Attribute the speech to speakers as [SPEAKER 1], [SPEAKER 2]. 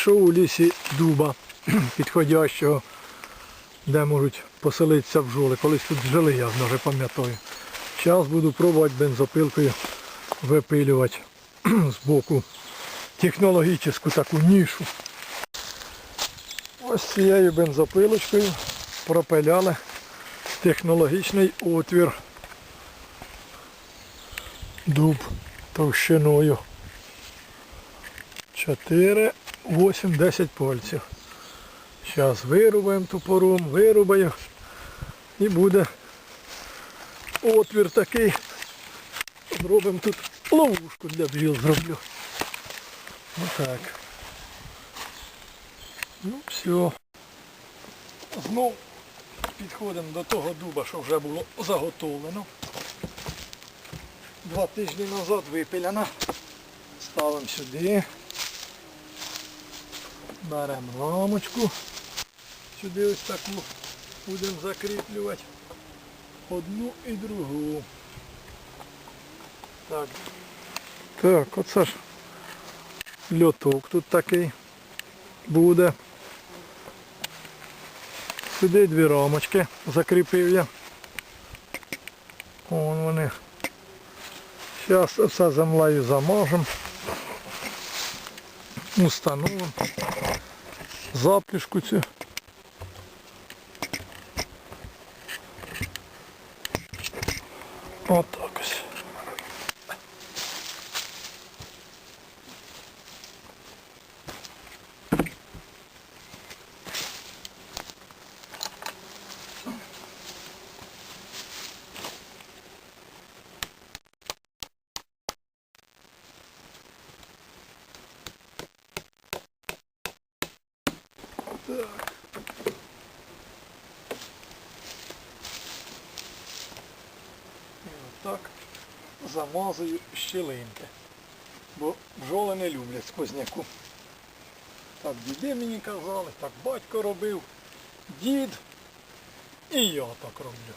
[SPEAKER 1] Що у лісі дуба підходящого, де можуть поселитися бджоли. Колись тут жили, я вже пам'ятаю. Зараз буду пробувати бензопилкою випилювати з боку технологічну таку нішу. Ось цією бензопилочкою пропиляли технологічний отвір дуб товщиною 4, 8, 10 пальців. Зараз вирубаємо топором, вирубаю і буде отвір такий. Зробимо тут ловушку для бджіл зроблю. Отак. Ну все. Знов підходимо до того дуба, що вже було заготовлено. Два тижні назад випиляна. Ставимо сюди. Беремо рамочку. Сюди ось таку будемо закріплювати. Одну і другу. Так. Так, оце ж льоток тут такий буде. Сюди дві рамочки закріпив я. Вон вони. Зараз все землею замажемо. Установимо. Заплішку цю. Отак Так. І отак замазую щілинки. Бо бджоли не люблять сквозняку. Так діди мені казали, так батько робив, дід і я так роблю.